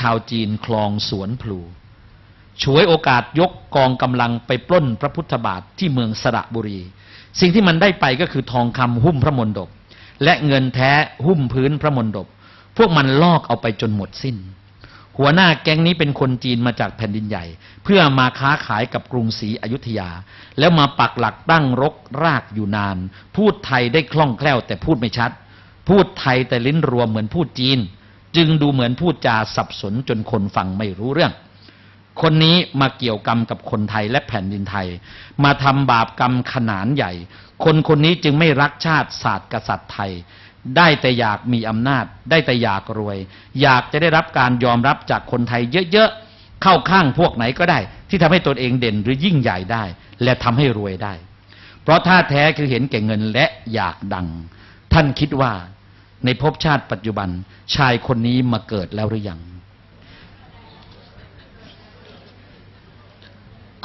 ชาวจีนคลองสวนพลูฉวยโอกาสยกกองกำลังไปปล้นพระพุทธบาทที่เมืองสระบุรี สิ่งที่มันได้ไปก็คือทองคำหุ้มพระมณฑปและเงินแท้หุ้มพื้นพระมณฑปพวกมันลอกเอาไปจนหมดสิ้น หัวหน้าแก๊งนี้เป็นคนจีนมาจากแผ่นดินใหญ่ เพื่อมาค้าขายกับกรุงศรีอยุธยา แล้วมาปักหลักตั้งรกรากอยู่นาน พูดไทยได้คล่องแคล่วแต่พูดไม่ชัด พูดไทยแต่ลิ้นรวมเหมือนพูดจีน จึงดูเหมือนพูดจาสับสนจนคนฟังไม่รู้เรื่อง คนนี้มาเกี่ยวกรรมกับคนไทยและแผ่นดินไทย มาทำบาปกรรมขนานใหญ่ คนคนนี้จึงไม่รักชาติศาสตร์กษัตริย์ไทย ได้แต่อยากมีอำนาจ ได้แต่อยากรวย อยากจะได้รับการยอมรับจากคนไทยเยอะๆ เข้าข้างพวกไหนก็ได้ ที่ทำให้ตนเองเด่นหรือยิ่งใหญ่ได้ และทำให้รวยได้ เพราะท่าแท้คือเห็นแก่เงินและอยากดัง ท่านคิดว่า ในภพชาติปัจจุบัน ชายคนนี้มาเกิดแล้วหรือยัง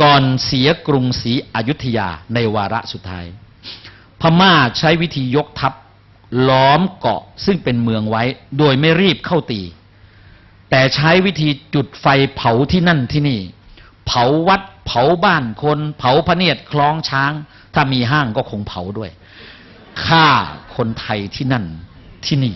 ก่อนเสียกรุงศรีอยุธยาในวาระสุดท้าย พม่าใช้วิธียกทัพล้อมเกาะซึ่งเป็นเมืองไว้ โดยไม่รีบเข้าตี แต่ใช้วิธีจุดไฟเผาที่นั่นที่นี่ เผาวัด เผาบ้านคน เผาพระเนียดคล้องช้าง ถ้ามีห้างก็คงเผาด้วยฆ่าคนไทยที่นั่น ที่นี่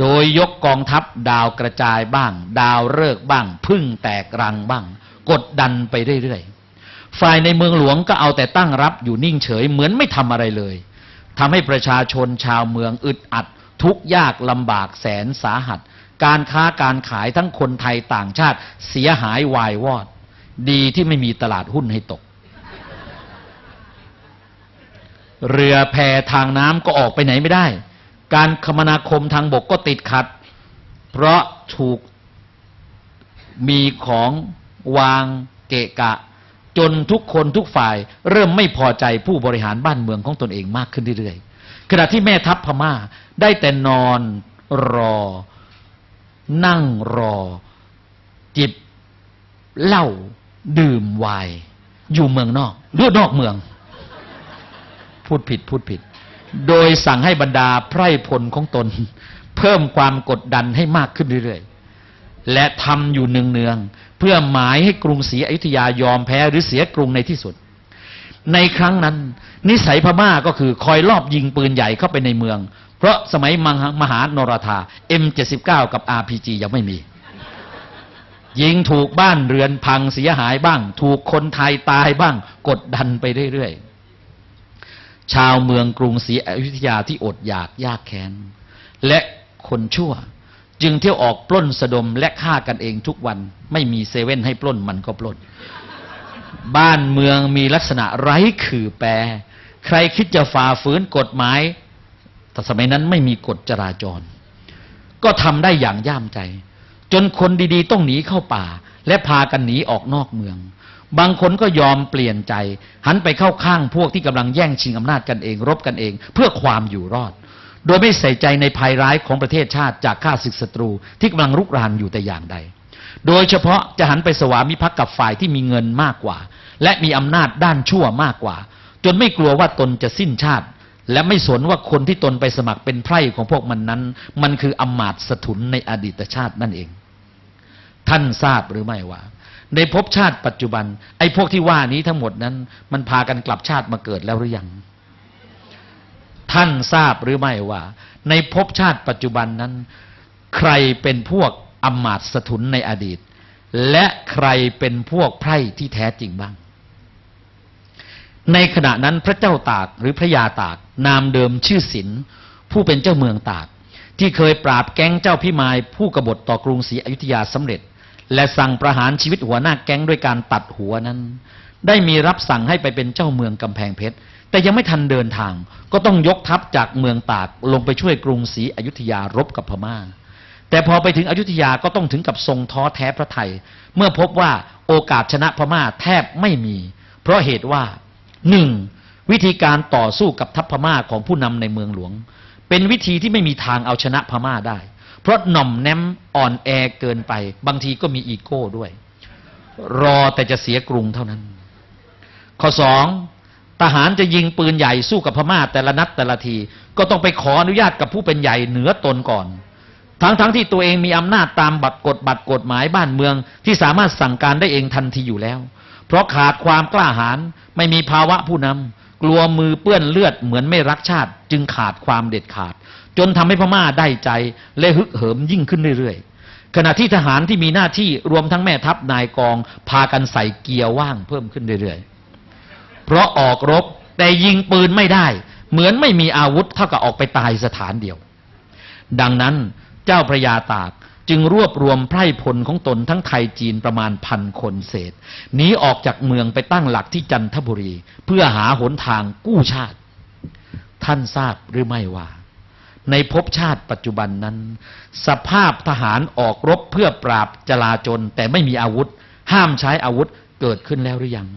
โดยยกกองทัพดาวกระจายบ้าง ดาวเลิกบ้าง พึ่งแตกรังบ้าง กดดันไปเรื่อยๆ ฝ่ายในเมืองหลวงก็เอาแต่ตั้งรับอยู่นิ่งเฉยเหมือนไม่ทำอะไรเลยทำให้ประชาชนชาวเมืองอึดอัด ทุกยากลำบากแสนสาหัส การค้าการขายทั้งคนไทยต่างชาติเสียหายวายวอด ดีที่ไม่มีตลาดหุ้นให้ตก เรือแพทางน้ำก็ออกไปไหนไม่ได้ การคมนาคมทางบกก็ติดขัด เพราะถูกมีของวางเกะกะ จนทุกคนทุกฝ่าย เริ่มไม่พอใจผู้บริหารบ้านเมืองของตนเองมากขึ้นเรื่อยๆขณะที่แม่ทัพพม่าได้แต่นอนรอ นั่งรอ จิบเหล้าดื่มไวน์อยู่เมืองนอกหรือนอกเมือง พูดผิดพูดผิด โดยสั่งให้บรรดาไพร่พลของตน เพิ่มความกดดันให้มากขึ้นเรื่อยๆ และทำอยู่เนืองๆ เพื่อหมายให้กรุงศรีอยุธยายอมแพ้หรือเสียกรุงในที่สุด ในครั้งนั้น นิสัยพม่าก็คือคอยลอบยิงปืนใหญ่เข้าไปในเมือง เพราะสมัยมหามหานรธา M79 กับ RPG ยังไม่มียิงถูกบ้านเรือนพังเสียหายบ้าง ถูกคนไทยตายบ้าง กดดันไปเรื่อยๆ ชาวเมืองกรุงศรีอยุธยาที่อดอยากยากแค้น และคนชั่ว จึงเที่ยวออกปล้นสะดมและฆ่ากันเองทุกวันไม่มีเซเว่นให้ปล้นมันก็ปล้น บ้านเมืองมีลักษณะไร้ขื่อแปร ใครคิดจะฝ่าฝืนกฎหมาย แต่สมัยนั้นไม่มีกฎจราจร ก็ทำได้อย่างย่ามใจ จนคนดีๆ ต้องหนีเข้าป่า และพากันหนีออกนอกเมือง บางคนก็ยอมเปลี่ยนใจ หันไปเข้าข้างพวกที่กำลังแย่งชิงอำนาจกันเอง รบกันเอง เพื่อความอยู่รอด โดยไม่ใส่ใจในภัยร้ายของประเทศชาติจากข้าศึกศัตรูที่กำลังรุกรานอยู่แต่อย่างใด โดยเฉพาะจะหันไปสวามิภักดิ์กับฝ่ายที่มีเงินมากกว่า และมีอำนาจด้านชั่วมากกว่า จนไม่กลัวว่าตนจะสิ้นชาติ และไม่สนว่าคนที่ตนไปสมัครเป็นไพร่ของพวกมันนั้น มันคืออำมาตย์สถุนในอดีตชาตินั่นเอง ท่านทราบหรือไม่ว่า ในภพชาติปัจจุบัน ไอ้พวกที่ว่านี้ทั้งหมดนั้น มันพากันกลับชาติมาเกิดแล้วหรือยัง ท่านทราบหรือไม่ว่า ในภพชาติปัจจุบันนั้น ใครเป็นพวกอำมาตย์สถุนในอดีต และใครเป็นพวกไพร่ที่แท้จริงบ้าง ในขณะนั้นพระเจ้าตากหรือพระยาตาก นามเดิมชื่อศิลผู้เป็นเจ้าเมืองตาก ที่เคยปราบแก๊งเจ้าพิมายผู้กบฏต่อกรุงศรีอยุธยาสำเร็จ และสั่งประหารชีวิตหัวหน้าแก๊งด้วยการตัดหัวนั้น ได้มีรับสั่งให้ไปเป็นเจ้าเมืองกำแพงเพชรแต่ยังไม่ทันเดินทาง ก็ต้องยกทัพจากเมืองตากลงไปช่วยกรุงศรีอยุธยารบกับพม่า แต่พอไปถึงอยุธยาก็ต้องถึงกับทรงท้อแท้พระไทย เมื่อพบว่าโอกาสชนะพม่าแทบไม่มี เพราะเหตุว่าหนึ่งวิธีการต่อสู้กับทัพพม่าของผู้นำในเมืองหลวง เป็นวิธีที่ไม่มีทางเอาชนะพม่าได้ เพราะหน่อมแนมอ่อนแอเกินไป บางทีก็มีอีโก้ด้วย รอแต่จะเสียกรุงเท่านั้น ข้อสองทหารจะยิงปืนใหญ่สู้กับพม่าแต่ละนัดแต่ละที ก็ต้องไปขออนุญาตกับผู้เป็นใหญ่เหนือตนก่อน ทั้งๆทที่ตัวเองมีอำนาจตามบัตรกฎบัตรกฎหมายบ้านเมือง ที่สามารถสั่งการได้เองทันทีอยู่แล้ว เพราะขาดความกล้าหาญไม่มีภาวะผู้นำกลัวมือเปื้อนเลือดเหมือนไม่รักชาติ จึงขาดความเด็ดขาด จนทำให้พม่าได้ใจ และฮึกเหิมยิ่งขึ้นเรื่อยๆ ขณะที่ทหารที่มีหน้าที่รวมทั้งแม่ทัพนายกอง พากันใส่เกียร์ว่างเพิ่มขึ้นเรื่อยๆ เพราะออกรบแต่ยิงปืนไม่ได้ เหมือนไม่มีอาวุธเท่ากับออกไปตายสถานเดียว ดังนั้นเจ้าพระยาตากจึงรวบรวมไพร่พลของตนทั้งไทยจีนประมาณพันคนเศษหนีออกจากเมืองไปตั้งหลักที่จันทบุรี เพื่อหาหนทางกู้ชาติ ท่านทราบหรือไม่ว่า ในภพชาติปัจจุบันนั้น สภาพทหารออกรบเพื่อปราบจลาจลแต่ไม่มีอาวุธ ห้ามใช้อาวุธเกิดขึ้นแล้วหรือยัง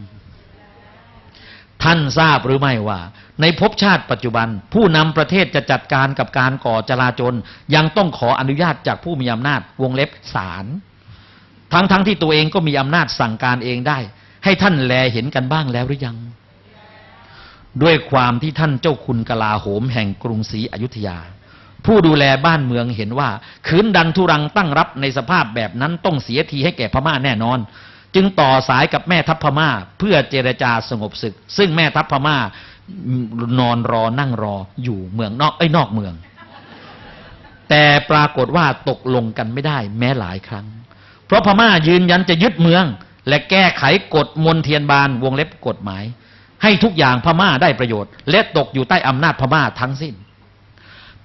ท่านทราบหรือไม่ว่า ในภพชาติปัจจุบัน ผู้นำประเทศจะจัดการกับการก่อจลาจลยังต้องขออนุญาตจากผู้มีอำนาจวงเล็บศาลทั้งๆทที่ตัวเองก็มีอำนาจสั่งการเองได้ ให้ท่านแลเห็นกันบ้างแล้วหรือยัง ด้วยความที่ท่านเจ้าคุณกลาโหมแห่งกรุงศรีอยุธยา ผู้ดูแลบ้านเมืองเห็นว่าขืนดันทุรังตั้งรับในสภาพแบบนั้นต้องเสียทีให้แก่พม่าแน่นอน จึงต่อสายกับแม่ทัพพม่า เพื่อเจรจาสงบศึก ซึ่งแม่ทัพพม่านอนรอนั่งรออยู่เมืองนอกไอ้ยนอกเมือง แต่ปรากฏว่าตกลงกันไม่ได้แม้หลายครั้ง เพราะพม่ายืนยันจะยึดเมือง และแก้ไขกฎมนเทียนบานวงเล็บกฎหมาย ให้ทุกอย่างพม่าได้ประโยชน์ และตกอยู่ใต้อำนาจพม่าทั้งสิ้น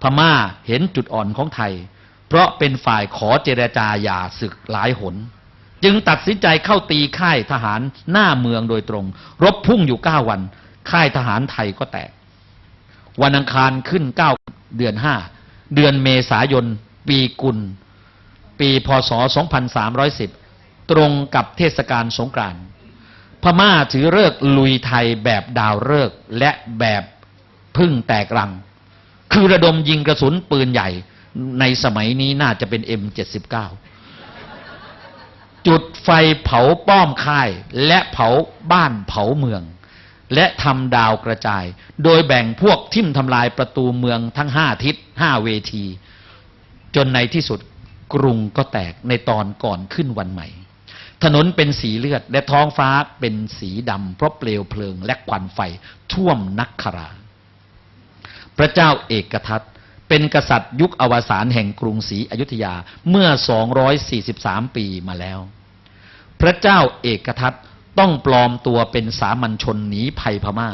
พม่าเห็นจุดอ่อนของไทย เพราะเป็นฝ่ายขอเจรจาหย่าศึกหลายหน จึงตัดสินใจเข้าตีค่ายทหารหน้าเมืองโดยตรง รบพุ่งอยู่เก้าวัน ค่ายทหารไทยก็แตก วันอังคารขึ้นเก้าเดือนห้าเดือนเมษายน ปีกุล ปีพศ 2310 ตรงกับเทศกาลสงกรานต์พม่าถือเลิกลุยไทยแบบดาวฤกษ์และแบบพึ่งแตกรัง คือระดมยิงกระสุนปืนใหญ่ ในสมัยนี้น่าจะเป็น M79 จุดไฟเผาป้อมค่าย และเผาบ้านเผาเมือง และทำดาวกระจาย โดยแบ่งพวกทิ่มทำลายประตูเมืองทั้งห้าทิศห้าเวที จนในที่สุดกรุงก็แตกในตอนก่อนขึ้นวันใหม่ ถนนเป็นสีเลือดและท้องฟ้าเป็นสีดำเพราะเปลวเพลิงและควันไฟท่วมนักขรา พระเจ้าเอกทัตเป็นกษัตริย์ยุคอวสานแห่งกรุงศรีอยุธยาเมื่อ 243 ปีมาแล้ว พระเจ้าเอกทัตต้องปลอมตัวเป็นสามัญชนหนีภัยพม่า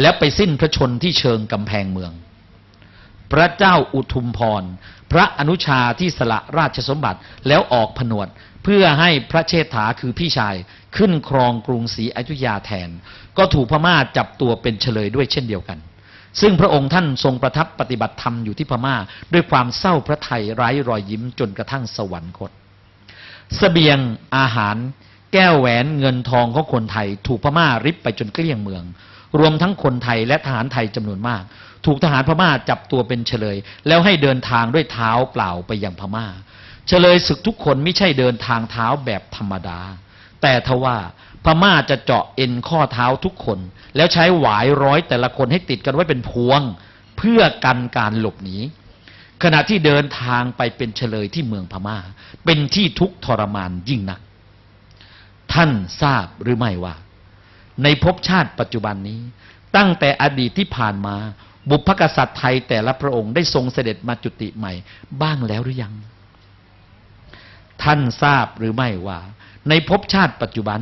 และไปสิ้นพระชนที่เชิงกำแพงเมือง พระเจ้าอุทุมพร พระอนุชาที่สละราชสมบัติแล้วออกผนวด เพื่อให้พระเชษฐาคือพี่ชายขึ้นครองกรุงศรีอยุธยาแทน ก็ถูกพม่าจับตัวเป็นเฉลยด้วยเช่นเดียวกัน ซึ่งพระองค์ท่านทรงประทับปฏิบัติธรรมอยู่ที่พม่า ด้วยความเศร้าพระทัยไร้รอยยิ้มจนกระทั่งสวรรคตสเสบียงอาหาร แก้วแหวนเงินทองของคนไทย ถูกพม่าริบไปจนเกลี้ยงเมือง รวมทั้งคนไทยและทหารไทยจำนวนมาก ถูกทหารพม่าจับตัวเป็นเฉลย แล้วให้เดินทางด้วยเท้าเปล่าไปยังพม่า เฉลยศึกทุกคนไม่ใช่เดินทางเท้าแบบธรรมดา แต่ทว่าพม่าจะเจาะเอ็นข้อเท้าทุกคน แล้วใช้หวายร้อยแต่ละคนให้ติดกันไว้เป็นพวง เพื่อกันการหลบหนีขณะที่เดินทางไปเป็นเฉลยที่เมืองพม่า เป็นที่ทุกทรมานยิ่งนัก ท่านทราบหรือไม่ว่า ในภพชาติปัจจุบันนี้ ตั้งแต่อดีตที่ผ่านมา บุพกษัตริย์ไทยแต่ละพระองค์ได้ทรงเสด็จมาจุติใหม่ บ้างแล้วหรือยัง ท่านทราบหรือไม่ว่า ในภพชาติปัจจุบัน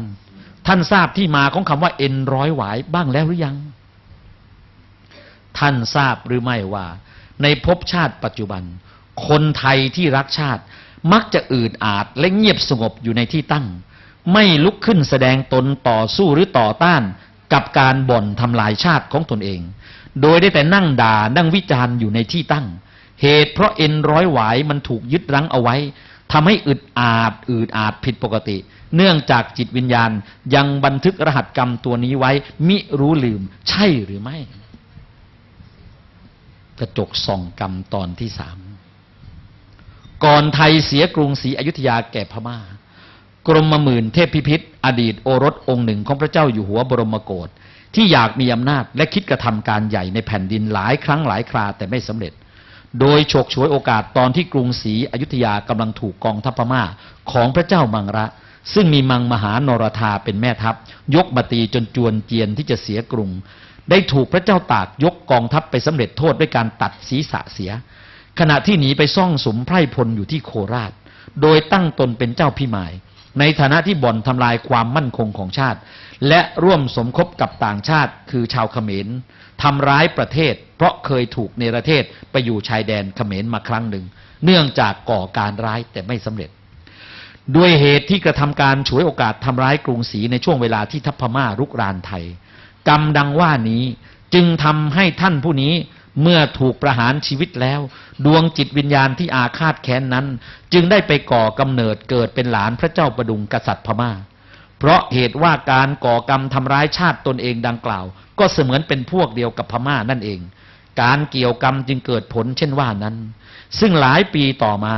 ท่านทราบที่มาของคำว่าเอ็นร้อยหวายบ้างแล้วหรือยัง ท่านทราบหรือไม่ว่า ในภพชาติปัจจุบัน คนไทยที่รักชาติ มักจะอืดอาดและเงียบสงบอยู่ในที่ตั้ง ไม่ลุกขึ้นแสดงตนต่อสู้หรือต่อต้านกับการบ่นทำลายชาติของตนเอง โดยได้แต่นั่งด่านั่งวิจารณ์อยู่ในที่ตั้ง เหตุเพราะเอ็นร้อยหวายมันถูกยึดรั้งเอาไว้ ทำให้อึดอาดอืดอาดผิดปกติ เนื่องจากจิตวิญญาณยังบันทึกรหัสกรรมตัวนี้ไว้ มิรู้ลืม ใช่หรือไม่ กระจกส่องกรรมตอนที่สามก่อนไทยเสียกรุงศรีอยุธยาแก่พม่า กรมหมื่นเทพพิพิธ อดีตโอรสองค์หนึ่งของพระเจ้าอยู่หัวบรมโกศที่อยากมีอำนาจและคิดกระทำการใหญ่ในแผ่นดินหลายครั้งหลายคราแต่ไม่สำเร็จ โดยฉกฉวยโอกาสตอนที่กรุงศรีอยุธยากำลังถูกกองทัพพม่าของพระเจ้ามังระ ซึ่งมีมังมหานรธาเป็นแม่ทัพ ยกมาตีจนจวนเจียนที่จะเสียกรุง ได้ถูกพระเจ้าตากยกกองทัพไปสำเร็จโทษด้วยการตัดศีรษะเสีย ขณะที่หนีไปซ่องสมไพร่พลอยู่ที่โคราช โดยตั้งตนเป็นเจ้าพี่หมาย ในฐานะที่บ่อนทำลายความมั่นคงของชาติ และร่วมสมคบกับต่างชาติ คือชาวเขมรทำร้ายประเทศ เพราะเคยถูกเนรเทศไปอยู่ชายแดนเขมรมาครั้งหนึ่ง เนื่องจากก่อการร้ายแต่ไม่สำเร็จ ด้วยเหตุที่กระทำการฉวยโอกาสทำร้ายกรุงศรีในช่วงเวลาที่ทัพพม่ารุกรานไทย กรรมดังว่านี้จึงทำให้ท่านผู้นี้ เมื่อถูกประหารชีวิตแล้ว ดวงจิตวิญญาณที่อาฆาตแค้นนั้น จึงได้ไปก่อกำเนิดเกิดเป็นหลานพระเจ้าประดุงกษัตริย์พม่า เพราะเหตุว่าการก่อกรรมทำร้ายชาติตนเองดังกล่าว ก็เสมือนเป็นพวกเดียวกับพม่านั่นเอง การเกี่ยวกรรมจึงเกิดผลเช่นว่านั้น ซึ่งหลายปีต่อมา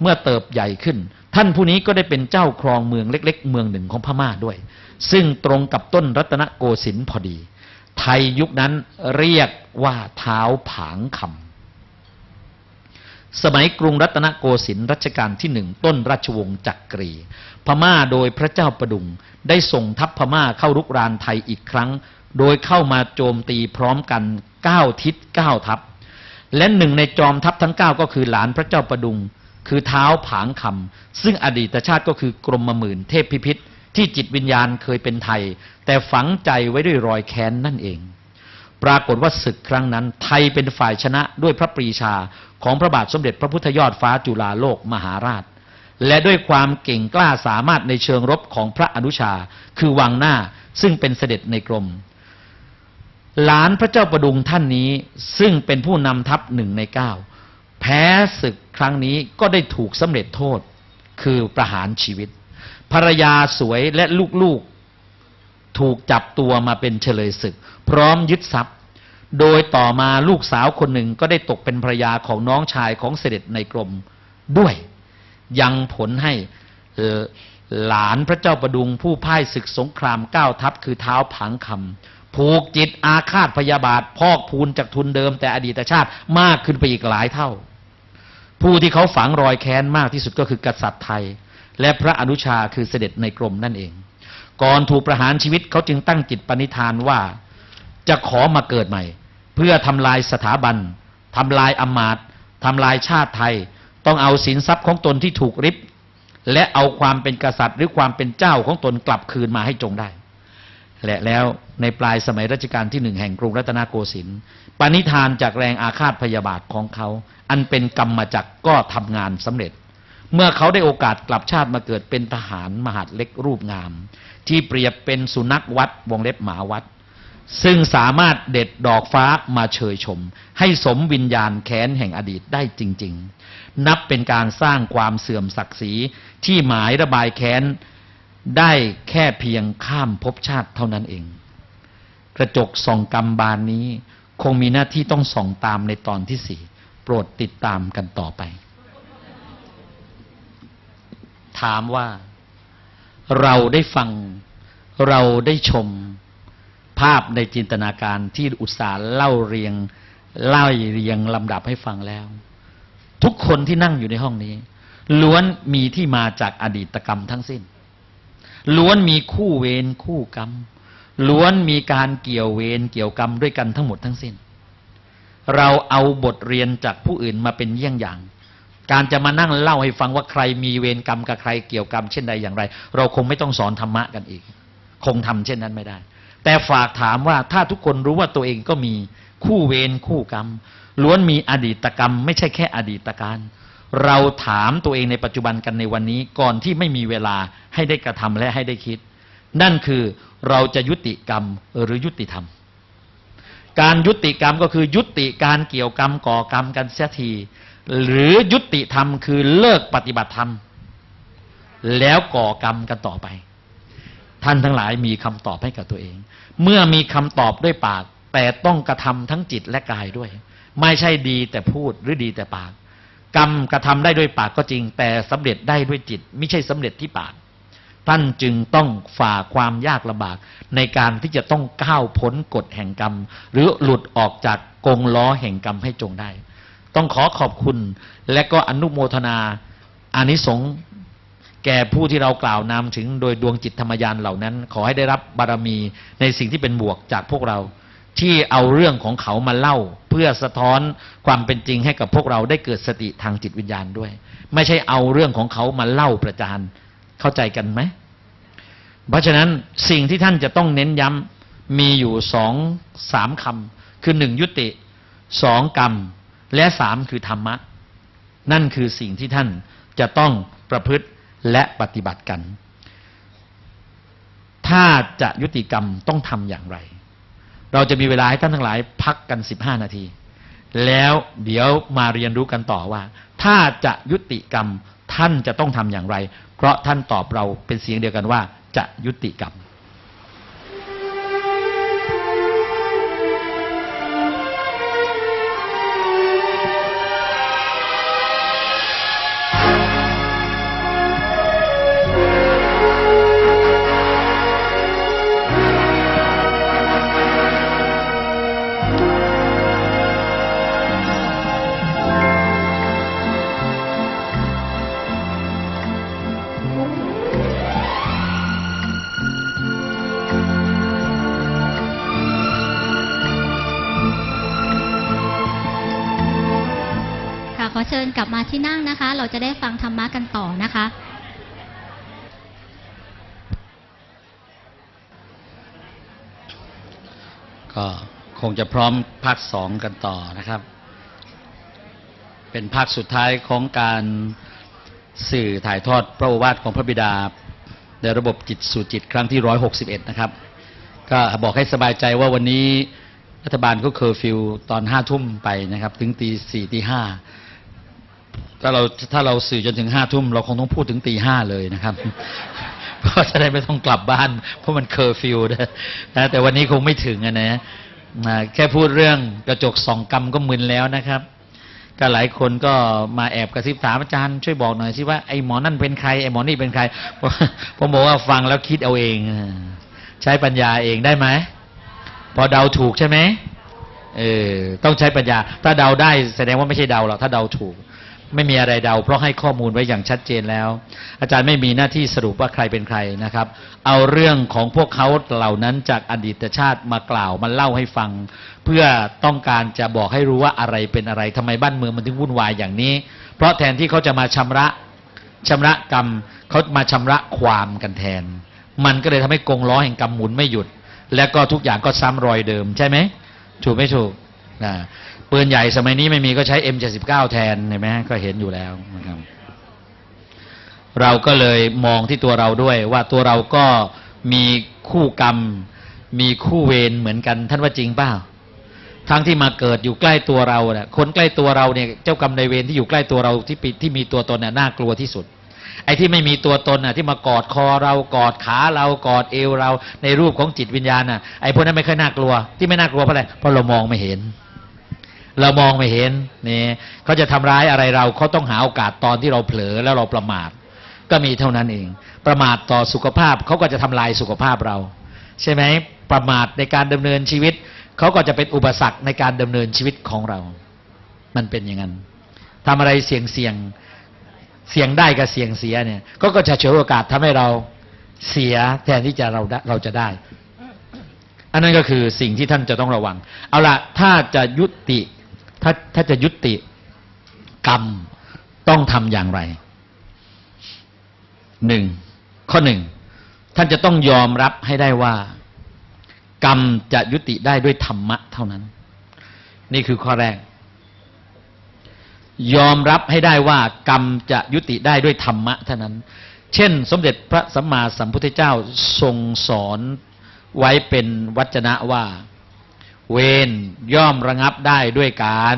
เมื่อเติบใหญ่ขึ้น ท่านผู้นี้ก็ได้เป็นเจ้าครองเมืองเล็ก ๆ เมืองหนึ่งของพม่าด้วย ซึ่งตรงกับต้นรัตนโกสินทร์พอดี ไทยยุคนั้นเรียกว่าเท้าผางคำสมัยกรุงรัตนโกสินทร์รัชกาลที่หนึ่งต้นราชวงศ์จักรี พม่าโดยพระเจ้าประดุงได้ส่งทัพพม่าเข้ารุกรานไทยอีกครั้ง โดยเข้ามาโจมตีพร้อมกันเก้าทิศเก้าทัพ และหนึ่งในจอมทัพทั้งเก้าก็คือหลานพระเจ้าประดุงคือเท้าผางคำซึ่งอดีตชาติก็คือกรมหมื่นเทพพิพิธ ที่จิตวิญญาณเคยเป็นไทย แต่ฝังใจไว้ด้วยรอยแค้นนั่นเอง ปรากฏว่าศึกครั้งนั้น ไทยเป็นฝ่ายชนะด้วยพระปรีชาของพระบาทสมเด็จพระพุทธยอดฟ้าจุฬาโลกมหาราช และด้วยความเก่งกล้าสามารถในเชิงรบของพระอนุชา คือวังหน้าซึ่งเป็นเสด็จในกรมหลานพระเจ้าประดุงท่านนี้ซึ่งเป็นผู้นำทัพหนึ่งในเก้าแพ้ศึกครั้งนี้ก็ได้ถูกสำเร็จโทษ คือประหารชีวิต ภรรยาสวยและลูกๆ ถูกจับตัวมาเป็นเฉลยศึก พร้อมยึดทรัพย์ โดยต่อมาลูกสาวคนหนึ่งก็ได้ตกเป็นภรรยาของน้องชายของเสด็จในกรมด้วย ยังผลให้หลานพระเจ้าประดุงผู้พ่ายศึกสงครามเก้าทัพคือเท้าผังคำผูกจิตอาฆาตพยาบาท พอกพูนจากทุนเดิมแต่อดีตชาติมากขึ้นไปอีกหลายเท่า ผู้ที่เขาฝังรอยแค้นมากที่สุดก็คือกษัตริย์ไทย และพระอนุชาคือเสด็จในกรมนั่นเอง ก่อนถูกประหารชีวิตเขาจึงตั้งจิตปณิธานว่าจะขอมาเกิดใหม่ เพื่อทำลายสถาบันทำลายอำมาตย์ทำลายชาติไทย ต้องเอาสินทรัพย์ของตนที่ถูกริบ และเอาความเป็นกษัตริย์ หรือความเป็นเจ้าของตนกลับคืนมาให้จงได้ และแล้วในปลายสมัยรัชกาลที่หนึ่งแห่งกรุงรัตนโกสินทร์ปณิธานจากแรงอาฆาตพยาบาทของเขา อันเป็นกรรมมาจากก็ทำงานสำเร็จ เมื่อเขาได้โอกาสกลับชาติมาเกิดเป็นทหารมหาดเล็กรูปงาม ที่เปรียบเป็นสุนัขวัดวงเล็บหมาวัด ซึ่งสามารถเด็ดดอกฟ้ามาเชยชม ให้สมวิญญาณแค้นแห่งอดีตได้จริง ๆ นับเป็นการสร้างความเสื่อมศักดิ์ศรีที่หมายระบายแค้นได้แค่เพียงข้ามภพชาติเท่านั้นเอง กระจกส่องกรรมบานนี้ คงมีหน้าที่ต้องส่องตามในตอนที่สี่โปรดติดตามกันต่อไป ถามว่า เราได้ฟัง เราได้ชมภาพในจินตนาการที่อุตสาห์เล่าเรียงเล่าเรียงลำดับให้ฟังแล้ว ทุกคนที่นั่งอยู่ในห้องนี้ ล้วนมีที่มาจากอดีตกรรมทั้งสิ้น ล้วนมีคู่เวรคู่กรรม ล้วนมีการเกี่ยวเวรเกี่ยวกรรมด้วยกันทั้งหมดทั้งสิ้น เราเอาบทเรียนจากผู้อื่นมาเป็นเยี่ยงอย่าง การจะมานั่งเล่าให้ฟังว่าใครมีเวรกรรมกับใครเกี่ยวกรรมเช่นใดอย่างไร เราคงไม่ต้องสอนธรรมะกันอีก คงทำเช่นนั้นไม่ได้ แต่ฝากถามว่าถ้าทุกคนรู้ว่าตัวเองก็มีคู่เวรคู่กรรม ล้วนมีอดีตกรรม ไม่ใช่แค่อดีตการเราถามตัวเองในปัจจุบันกันในวันนี้ก่อนที่ไม่มีเวลาให้ได้กระทำและให้ได้คิด นั่นคือเราจะยุติกรรมหรือยุติธรรม การยุติกรรมก็คือยุติการเกี่ยวกรรมก่อกรรมกันเสียที หรือยุติธรรมคือเลิกปฏิบัติธรรม แล้วก่อกรรมกันต่อไป ท่านทั้งหลายมีคำตอบให้กับตัวเอง เมื่อมีคำตอบด้วยปาก แต่ต้องกระทำทั้งจิตและกายด้วย ไม่ใช่ดีแต่พูดหรือดีแต่ปาก กรรมกระทำได้ด้วยปากก็จริง แต่สำเร็จได้ด้วยจิต ไม่ใช่สำเร็จที่ปากท่านจึงต้องฝ่าความยากลำบาก ในการที่จะต้องก้าวพ้นกฎแห่งกรรม หรือหลุดออกจากกงล้อแห่งกรรมให้จงได้ ต้องขอขอบคุณ และก็อนุโมทนาอานิสงส์แก่ผู้ที่เรากล่าวนามถึงโดยดวงจิตธรรมยานเหล่านั้น ขอให้ได้รับบารมีในสิ่งที่เป็นบวกจากพวกเรา ที่เอาเรื่องของเขามาเล่า เพื่อสะท้อนความเป็นจริงให้กับพวกเราได้เกิดสติทางจิตวิญญาณด้วย ไม่ใช่เอาเรื่องของเขามาเล่าประจานเข้าใจกันไหมเพราะฉะนั้นสิ่งที่ท่านจะต้องเน้นย้ำมีอยู่สองสามคำคือหนึ่งยุติสองกรรม และสามคือธรรมะ นั่นคือสิ่งที่ท่านจะต้องประพฤติและปฏิบัติกัน ถ้าจะยุติกรรมต้องทำอย่างไร เราจะมีเวลาให้ท่านทั้งหลายพักกัน 15 นาที แล้วเดี๋ยวมาเรียนรู้กันต่อว่า ถ้าจะยุติกรรมท่านจะต้องทำอย่างไร เพราะท่านตอบเราเป็นเสียงเดียวกันว่าจะยุติกรรม กลับมาที่นั่งนะคะ เราจะได้ฟังธรรมะกันต่อนะคะก็คงจะพร้อมภาคสองกันต่อนะครับ เป็นภาคสุดท้ายของการสื่อถ่ายทอดพระโอวาทของพระบิดา ในระบบจิตสู่จิตครั้งที่ร้อยหกสิบเอ็ดนะครับ ก็บอกให้สบายใจว่าวันนี้รัฐบาลก็เคอร์ฟิวตอนห้าทุ่มไปนะครับ ถึงตีสี่ตีห้า ถ้าเราถ้าเราสื่อจนถึงห้าทุ่มเราคงต้องพูดถึงตีห้าเลยนะครับ ก็จะได้ไม่ต้องกลับบ้าน เพราะมันเคอร์ฟิวนะแต่วันนี้คงไม่ถึงอะนะนะแค่พูดเรื่องกระจกสองกรรมก็มึนแล้วนะครับ ก็หลายคนก็มาแอบกระซิบถามอาจารย์ช่วยบอกหน่อยสิว่าไอ้หมอนั่นเป็นใครไอ้หมอนี่เป็นใครผมบอกว่าฟังแล้วคิดเอาเอง ใช้ปัญญาเองได้ไหมพอเดาถูกใช่ไหมเออต้องใช้ปัญญา ถ้าเดาได้แสดงว่าไม่ใช่เดาหรอกถ้าเดาถูก ไม่มีอะไรเดา เพราะให้ข้อมูลไว้อย่างชัดเจนแล้ว อาจารย์ไม่มีหน้าที่สรุปว่าใครเป็นใครนะครับ เอาเรื่องของพวกเขาเหล่านั้นจากอดีตชาติมากล่าวมาเล่าให้ฟัง เพื่อต้องการจะบอกให้รู้ว่าอะไรเป็นอะไรทำไมบ้านเมืองมันถึงวุ่นวายอย่างนี้ เพราะแทนที่เขาจะมาชำระชำระกรรมเขามาชำระความกันแทน มันก็เลยทำให้กงล้อแห่งกรรมหมุนไม่หยุด และก็ทุกอย่างก็ซ้ำรอยเดิมใช่ไหมถูกไม่ถูก นะปืนใหญ่สมัยนี้ไม่มีก็ใช้ M79 แทนเห็นไหมก็เห็นอยู่แล้วนะครับเราก็เลยมองที่ตัวเราด้วย ว่าตัวเราก็มีคู่กรรม มีคู่เวรเหมือนกันท่านว่าจริงเปล่าทั้งที่มาเกิดอยู่ใกล้ตัวเราเนี่ยคนใกล้ตัวเราเนี่ยเจ้ากรรมในายเวรที่อยู่ใกล้ตัวเราที่ปิที่มีตัวตนเนี่ยน่ากลัวที่สุด ไอ้ที่ไม่มีตัวตนน่ะที่มากอดคอเรากอดขาเรากอดเอวเราในรูปของจิตวิญญาณน่ะไอ้พวกนั้นไม่ค่อยน่ากลัว ที่ไม่น่ากลัวเพราะอะไรเพราะเรามองไม่เห็น เรามองไม่เห็นนี่เขาจะทำร้ายอะไรเราเขาต้องหาโอกาสตอนที่เราเผลอแล้วเราประมาท ก็มีเท่านั้นเอง ประมาทต่อสุขภาพเขาก็จะทำลายสุขภาพเรา ใช่ไหมประมาทในการดำเนินชีวิตเขาก็จะเป็นอุปสรรคในการดำเนินชีวิตของเรา มันเป็นอย่างนั้นทำอะไรเสี่ยงเสี่ยงเสี่ยงได้กับเสี่ยงเสียเนี่ยก็ก็จะฉวยโอกาสทำให้เราเสียแทนที่จะเราเราจะได้ อันนั้นก็คือสิ่งที่ท่านจะต้องระวัง เอาละถ้าจะยุติ ถ้าถ้าจะยุติกรรมต้องทำอย่างไรหนึ่งข้อหนึ่งท่านจะต้องยอมรับให้ได้ว่า กรรมจะยุติได้ด้วยธรรมะเท่านั้น นี่คือข้อแรก ยอมรับให้ได้ว่า กรรมจะยุติได้ด้วยธรรมะเท่านั้น เช่น สมเด็จพระสัมมาสัมพุทธเจ้าทรงสอนไว้เป็นวจนะว่า เวรย่อมระงับได้ด้วยการ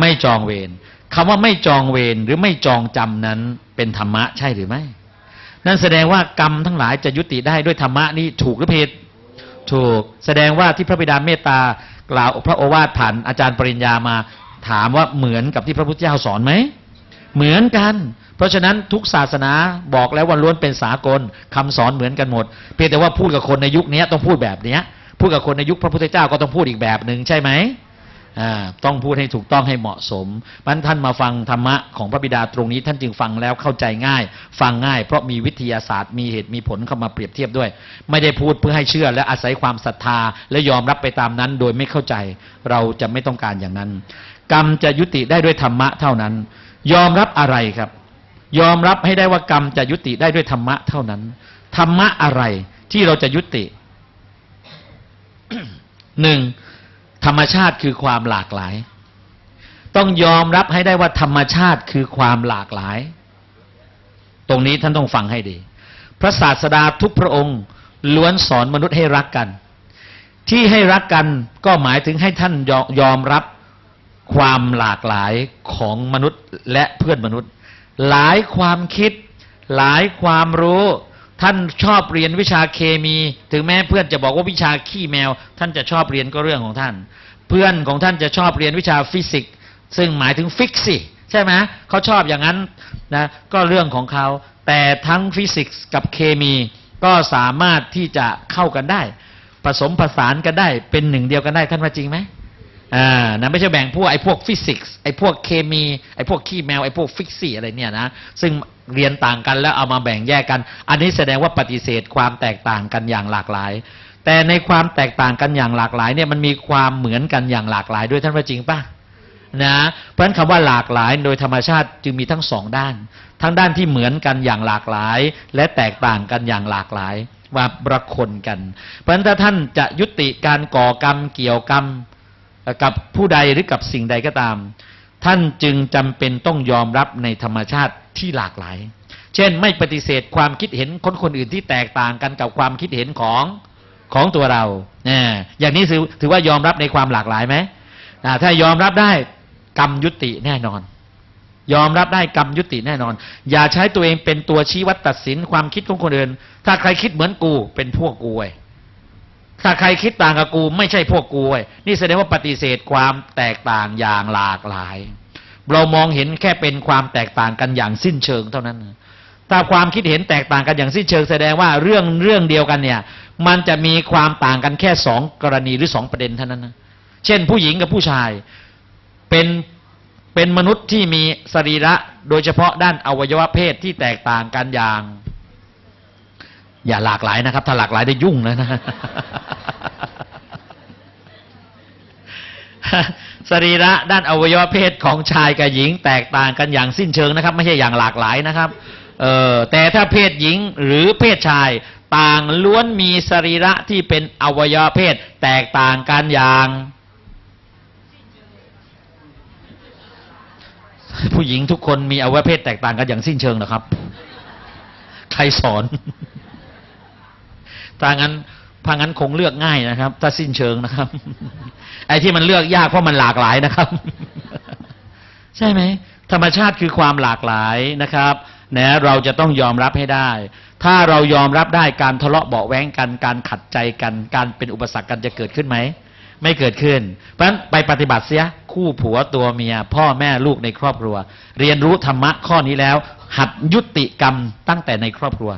ไม่จองเวรคำว่าไม่จองเวรหรือไม่จองจำนั้นเป็นธรรมะใช่หรือไม่ นั่นแสดงว่ากรรมทั้งหลายจะยุติได้ด้วยธรรมะนี่ถูกหรือผิด ถูกแสดงว่าที่พระบิดาเมตตากล่าวพระโอวาทผ่านอาจารย์ปริญญามาถามว่าเหมือนกับที่พระพุทธเจ้าสอนไหม เหมือนกัน เพราะฉะนั้นทุกศาสนาบอกแล้วว่าล้วนเป็นสากลคำสอนเหมือนกันหมด เพียงแต่ว่าพูดกับคนในยุคนี้ต้องพูดแบบเนี้ย พูดกับคนในยุคพระพุทธเจ้าก็ต้องพูดอีกแบบหนึ่งใช่ไหมอ่าต้องพูดให้ถูกต้องให้เหมาะสมมันท่านมาฟังธรรมะของพระบิดาตรงนี้ ท่านจึงฟังแล้วเข้าใจง่าย ฟังง่าย เพราะมีวิทยาศาสตร์มีเหตุมีผลเข้ามาเปรียบเทียบด้วย ไม่ได้พูดเพื่อให้เชื่อและอาศัยความศรัทธา และยอมรับไปตามนั้น โดยไม่เข้าใจ เราจะไม่ต้องการอย่างนั้น กรรมจะยุติได้ด้วยธรรมะเท่านั้น ยอมรับอะไรครับ ยอมรับให้ได้ว่ากรรมจะยุติได้ด้วยธรรมะเท่านั้น ธรรมะอะไรที่เราจะยุติ หนึ่งธรรมชาติคือความหลากหลาย ต้องยอมรับให้ได้ว่าธรรมชาติคือความหลากหลาย ตรงนี้ท่านต้องฟังให้ดี พระศาสดาทุกพระองค์ล้วนสอนมนุษย์ให้รักกัน ที่ให้รักกันก็หมายถึงให้ท่านยอมรับความหลากหลายของมนุษย์และเพื่อนมนุษย์ หลายความคิด หลายความรู้ ท่านชอบเรียนวิชาเคมี ถึงแม้เพื่อนจะบอกว่าวิชาขี้แมว ท่านจะชอบเรียนก็เรื่องของท่าน เพื่อนของท่านจะชอบเรียนวิชาฟิสิกส์ซึ่งหมายถึงฟิกสิใช่ไหมเขาชอบอย่างนั้นนะก็เรื่องของเขาแต่ทั้งฟิสิกส์กับเคมีก็สามารถที่จะเข้ากันได้ ผสมผสานกันได้เป็นหนึ่งเดียวกันได้ท่านว่าจริงไหมอ่านะไม่ใช่แบ่งพวกไอ้พวกฟิสิกส์ไอ้พวกเคมีไอ้พวกขี้แมวไอ้พวกฟิกซี่อะไรเนี่ยนะซึ่ง เรียนต่างกันแล้วเอามาแบ่งแยกกัน อันนี้แสดงว่าปฏิเสธความแตกต่างกันอย่างหลากหลาย แต่ในความแตกต่างกันอย่างหลากหลายเนี่ยมันมีความเหมือนกันอย่างหลากหลายด้วยท่านว่าจริงป่ะนะเพราะฉะนั้นคำว่าหลากหลายโดยธรรมชาติจึงมีทั้งสองด้าน ทั้งด้านที่เหมือนกันอย่างหลากหลาย และแตกต่างกันอย่างหลากหลายมาประคนกัน เพราะฉะนั้นถ้าท่านจะยุติการก่อกรรมเกี่ยวกรรมกับผู้ใดหรือกับสิ่งใดก็ตาม ท่านจึงจำเป็นต้องยอมรับในธรรมชาติ ที่หลากหลาย เช่นไม่ปฏิเสธความคิดเห็นคนคนอื่นที่แตกต่างกันกับความคิดเห็นของของตัวเราเนี่ยอย่างนี้ถือถือว่ายอมรับในความหลากหลายไหมถ้ายอมรับได้กรรมยุติแน่นอน ยอมรับได้กรรมยุติแน่นอน อย่าใช้ตัวเองเป็นตัวชี้วัดตัดสินความคิดของคนอื่น ถ้าใครคิดเหมือนกูเป็นพวกกูเว้ยถ้าใครคิดต่างกับกูไม่ใช่พวกกูเว้ยนี่แสดงว่าปฏิเสธความแตกต่างอย่างหลากหลาย เรามองเห็นแค่เป็นความแตกต่างกันอย่างสิ้นเชิงเท่านั้น ถ้าความคิดเห็นแตกต่างกันอย่างสิ้นเชิงแสดงว่าเรื่องเรื่องเดียวกันเนี่ย มันจะมีความต่างกันแค่สองกรณีหรือสองประเด็นเท่านั้นนะเช่น ผู้หญิงกับผู้ชายเป็นเป็นมนุษย์ที่มีสรีระโดยเฉพาะด้านอวัยวะเพศที่แตกต่างกันอย่าง อย่าหลากหลายนะครับ ถ้าหลากหลายได้ยุ่งแล้วนะ สรีระด้านอวัยวะเพศของชายกับหญิงแตกต่างกันอย่างสิ้นเชิงนะครับ ไม่ใช่อย่างหลากหลายนะครับเออแต่ถ้าเพศหญิงหรือเพศชายต่างล้วนมีสรีระที่เป็นอวัยวะเพศ แตกต่างกันอย่าง ผู้หญิงทุกคนมีอวัยวะเพศแตกต่างกันอย่างสิ้นเชิงนะครับ ใครสอนถ้างั้น ถ้างั้นคงเลือกง่ายนะครับ ถ้าสิ้นเชิงนะครับ ไอ้ที่มันเลือกยากเพราะมันหลากหลายนะครับ ใช่ไหมธรรมชาติคือความหลากหลายนะครับนะเราจะต้องยอมรับให้ได้ ถ้าเรายอมรับได้การทะเลาะเบาแว้งกัน การขัดใจกัน การเป็นอุปสรรคกันจะเกิดขึ้นไหม ไม่เกิดขึ้น เพราะฉะนั้นไปปฏิบัติเสียคู่ผัวตัวเมีย พ่อแม่ลูกในครอบครัว เรียนรู้ธรรมะข้อนี้แล้ว หัดยุติกรรมตั้งแต่ในครอบครัว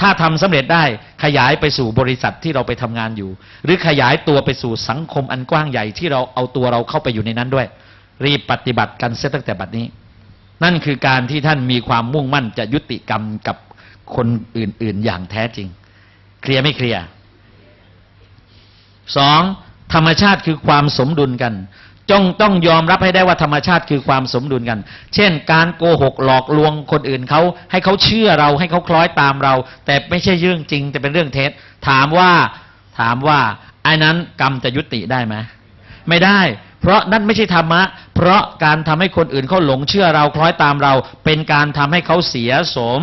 ถ้าทำสำเร็จได้ขยายไปสู่บริษัทที่เราไปทำงานอยู่ หรือขยายตัวไปสู่สังคมอันกว้างใหญ่ที่เราเอาตัวเราเข้าไปอยู่ในนั้นด้วย รีบปฏิบัติกันเสียตั้งแต่บัดนี้ นั่นคือการที่ท่านมีความมุ่งมั่นจะยุติกรรมกับคนอื่น ๆ อย่างแท้จริง เคลียร์ไม่เคลียร์สองธรรมชาติคือความสมดุลกัน จงต้องยอมรับให้ได้ว่าธรรมชาติคือความสมดุลกัน เช่น การโกหกหลอกลวงคนอื่นเขาให้เขาเชื่อเราให้เขาคล้อยตามเรา แต่ไม่ใช่เรื่องจริง แต่เป็นเรื่องเท็จถามว่าถามว่าไอ้นั้นกรรมจะยุติได้ไหมไม่ได้ เพราะนั่นไม่ใช่ธรรมะ เพราะการทำให้คนอื่นเขาหลงเชื่อเราคล้อยตามเรา เป็นการทำให้เขาเสียสม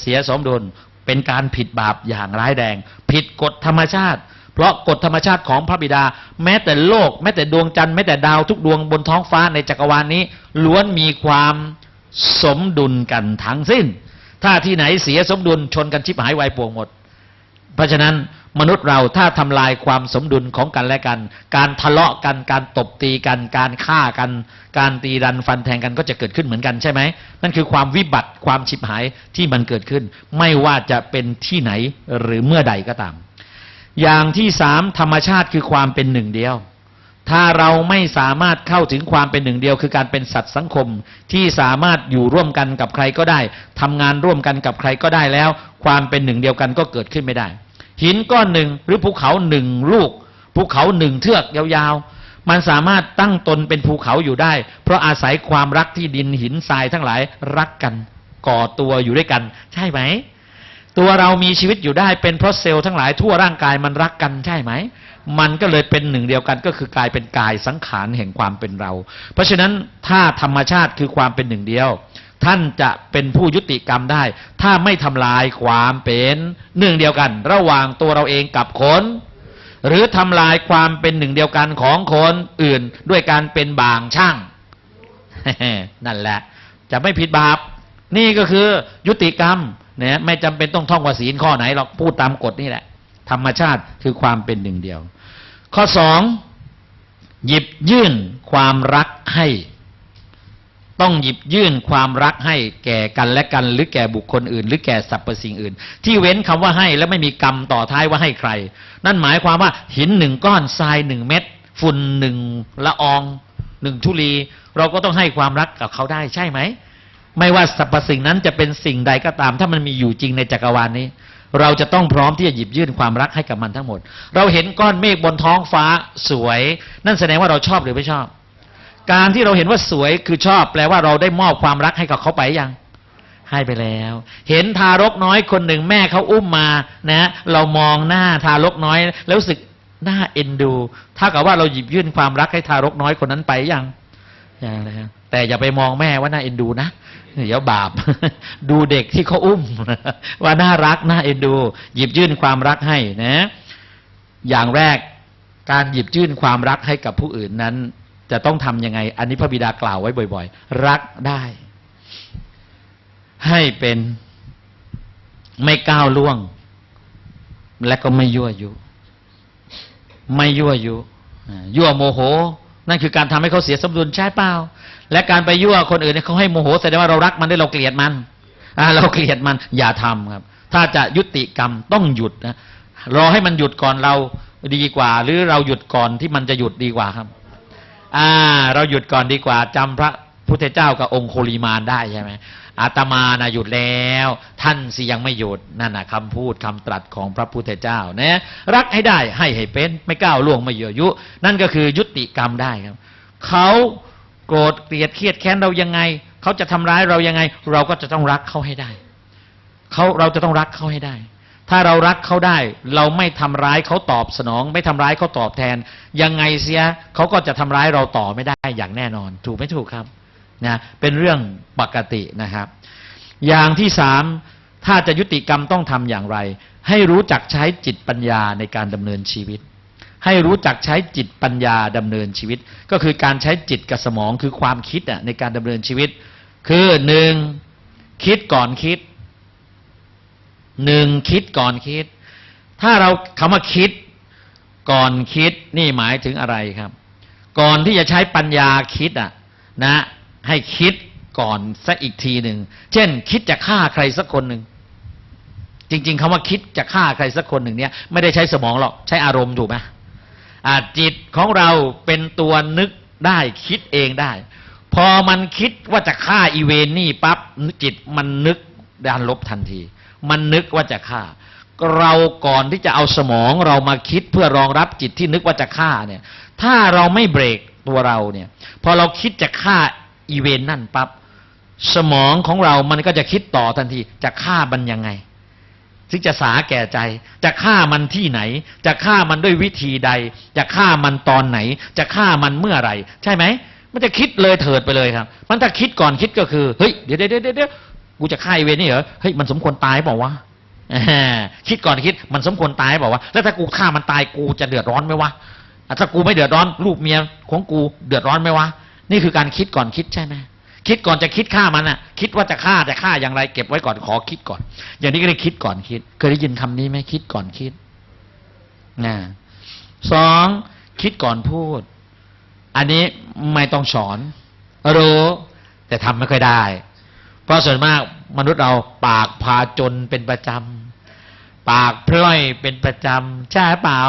เสียสมดุลเป็นการผิดบาปอย่างร้ายแรง ผิดกฎธรรมชาติ เพราะกฎธรรมชาติของพระบิดา แม้แต่โลก แม้แต่ดวงจันทร์แม้แต่ดาวทุกดวงบนท้องฟ้าในจักรวาลนี้ ล้วนมีความสมดุลกันทั้งสิ้น ถ้าที่ไหนเสียสมดุลชนกันชิบหายวายป่วงหมด เพราะฉะนั้นมนุษย์เราถ้าทำลายความสมดุลของกันและกัน การทะเลาะกัน การตบตีกัน การฆ่ากัน การตีรันฟันแทงกันก็จะเกิดขึ้นเหมือนกันใช่ไหม นั่นคือความวิบัติความฉิบหายที่มันเกิดขึ้น ไม่ว่าจะเป็นที่ไหนหรือเมื่อใดก็ตาม อย่างที่สามธรรมชาติคือความเป็นหนึ่งเดียว ถ้าเราไม่สามารถเข้าถึงความเป็นหนึ่งเดียว คือการเป็นสัตว์สังคมที่สามารถอยู่ร่วมกันกับใครก็ได้ทำงานร่วมกันกับใครก็ได้แล้ว ความเป็นหนึ่งเดียวกันก็เกิดขึ้นไม่ได้ หินก้อนหนึ่งหรือภูเขาหนึ่งลูกภูเขาหนึ่งเทือกยาวๆ มันสามารถตั้งตนเป็นภูเขาอยู่ได้ เพราะอาศัยความรักที่ดินหินทรายทั้งหลายรักกัน ก่อตัวอยู่ด้วยกัน ใช่ไหม ตัวเรามีชีวิตอยู่ได้เป็นเพราะเซลล์ทั้งหลายทั่วร่างกายมันรักกันใช่ไหม มันก็เลยเป็นหนึ่งเดียวกันก็คือกลายเป็นกายสังขารแห่งความเป็นเรา เพราะฉะนั้นถ้าธรรมชาติคือความเป็นหนึ่งเดียว ท่านจะเป็นผู้ยุติกรรมได้ ถ้าไม่ทำลายความเป็นหนึ่งเดียวกัน ระหว่างตัวเราเองกับคนหรือทำลายความเป็นหนึ่งเดียวกันของคนอื่นด้วยการเป็นบางช่าง นั่นแหละ จะไม่ผิดบาป นี่ก็คือยุติกรรม นี่ยไม่จำเป็นต้องท่องว่าศีลข้อไหนหรอกพูดตามกฎนี่แหละ ธรรมชาติคือความเป็นหนึ่งเดียว ข้อสองหยิบยื่นความรักให้ ต้องหยิบยื่นความรักให้แก่กันและกัน หรือแก่บุคคลอื่น หรือแก่สรรพสิ่งอื่น ที่เว้นคำว่าให้แล้วไม่มีกรรมต่อท้ายว่าให้ใคร นั่นหมายความว่าหินหนึ่งก้อนทรายหนึ่งเม็ดฝุ่นหนึ่งละอองหนึ่งทุลี เราก็ต้องให้ความรักกับเขาได้ใช่ไหม ไม่ว่าสรรพสิ่งนั้นจะเป็นสิ่งใดก็ตาม ถ้ามันมีอยู่จริงในจักรวาลนี้ เราจะต้องพร้อมที่จะหยิบยื่นความรักให้กับมันทั้งหมด เราเห็นก้อนเมฆบนท้องฟ้าสวย นั่นแสดงว่าเราชอบหรือไม่ชอบ การที่เราเห็นว่าสวยคือชอบ แปลว่าเราได้มอบความรักให้กับเขาไปยังให้ไปแล้ว เห็นทารกน้อยคนหนึ่งแม่เขาอุ้มมานะ เรามองหน้าทารกน้อย แล้วรู้สึกหน่าเอ็นดูถ้ากับว่าเราหยิบยื่นความรักให้ทารกน้อยคนนั้นไปยังอย่างไรครับแต่อย่าไปมองแม่ว่าน่าเอ็นดูนะ เดี๋ยวบาป ดูเด็กที่เขาอุ้ม ว่าน่ารักน่าเอ็นดู หยิบยื่นความรักให้นะ อย่างแรกการหยิบยื่นความรักให้กับผู้อื่นนั้น จะต้องทำยังไง อันนี้พระบิดากล่าวไว้บ่อย ๆ รักได้ ให้เป็นไม่ก้าวล่วง และก็ไม่ยั่วยุ ไม่ยั่วยุ ยั่วโมโห นั่นคือการทำให้เขาเสียสมดุลใช่เปล่าและการไปยั่วคนอื่นเนี่ยเขาให้โมโหแสดงว่าเรารักมันได้เราเกลียดมันอ่าเราเกลียดมันอย่าทำครับ ถ้าจะยุติกรรมต้องหยุดนะรอให้มันหยุดก่อนเราดีกว่า หรือเราหยุดก่อนที่มันจะหยุดดีกว่าครับ อ่า เราหยุดก่อนดีกว่าจำพระพุทธเจ้ากับองค์โคลีมานได้ใช่ไหม อาตมานะหยุดแล้ว ท่านสิยังไม่หยุดนั่นนะคำพูดคำตรัสของพระพุทธเจ้านะรักให้ได้ให้ให้เป็นไม่ก้าวล่วงไม่เยื่อยุ นั่นก็คือยุติกรรมได้ครับเขาโกรธเกลียดเครียดแค้นเรายังไง เขาจะทำร้ายเรายังไง เราก็จะต้องรักเขาให้ได้เขาเราจะต้องรักเขาให้ได้ ถ้าเรารักเขาได้ เราไม่ทำร้ายเขาตอบสนอง ไม่ทำร้ายเขาตอบแทน ยังไงเสียเขาก็จะทำร้ายเราต่อไม่ได้อย่างแน่นอน ถูกไม่ถูกครับ นะเป็นเรื่องปกตินะครับ อย่างที่สามถ้าจะยุติกรรมต้องทำอย่างไร ให้รู้จักใช้จิตปัญญาในการดำเนินชีวิต ให้รู้จักใช้จิตปัญญาดำเนินชีวิต ก็คือการใช้จิตกับสมองคือความคิดในการดำเนินชีวิต คือหนึ่งคิดก่อนคิดหนึ่งคิดก่อนคิด ถ้าเราคำว่าคิดก่อนคิดนี่หมายถึงอะไรครับ ก่อนที่จะใช้ปัญญาคิดอะนะ ให้คิดก่อนสักอีกทีหนึ่ง เช่น คิดจะฆ่าใครสักคนหนึ่ง จริง ๆคำว่าคิดจะฆ่าใครสักคนหนึ่งเนี่ยไม่ได้ใช้สมองหรอก ใช้อารมณ์ถูกไหมจิตของเราเป็นตัวนึกได้คิดเองได้ พอมันคิดว่าจะฆ่าอีเวนนี่ปั๊บจิตมันนึกด้านลบทันที มันนึกว่าจะฆ่า เราก่อนที่จะเอาสมองเรามาคิดเพื่อรองรับจิตที่นึกว่าจะฆ่าเนี่ย ถ้าเราไม่เบรกตัวเราเนี่ย พอเราคิดจะฆ่า อีเวนนั่นปั๊บสมองของเรามันก็จะคิดต่อทันที จะฆ่ามันยังไงซึ่งจะสาแก่ใจ จะฆ่ามันที่ไหน จะฆ่ามันด้วยวิธีใด จะฆ่ามันตอนไหน จะฆ่ามันเมื่อไหร่ ใช่ไหม มันจะคิดเลยเถิดไปเลยครับ มันถ้าคิดก่อนคิดก็คือ เฮ้ย เดี๋ยวเดี๋ยวเดี๋ยวกูจะฆ่าอ้เวรนี่เหรอ เฮ้ย มันสมควรตายเปล่าวะคิดก่อนคิด มันสมควรตายเปล่าวะ แล้วถ้ากูฆ่ามันตายกูจะเดือดร้อนไหมวะ ถ้ากูไม่เดือดร้อน ลูกเมียของกูเดือดร้อนไหมวะ นี่คือการคิดก่อนคิดใช่ไหมคิดก่อนจะคิดฆ่ามันอะ คิดว่าจะฆ่าจะฆ่าอย่างไร เก็บไว้ก่อนขอคิดก่อน อย่างนี้ก็เรียกคิดก่อนคิด เคยได้ยินคำนี้ไหมคิดก่อนคิดนะสองคิดก่อนพูด อันนี้ไม่ต้องสอน รู้แต่ทำไม่ค่อยได้ เพราะส่วนมากมนุษย์เราปากพาจนเป็นประจำปากพล่อยเป็นประจำใช่เปล่า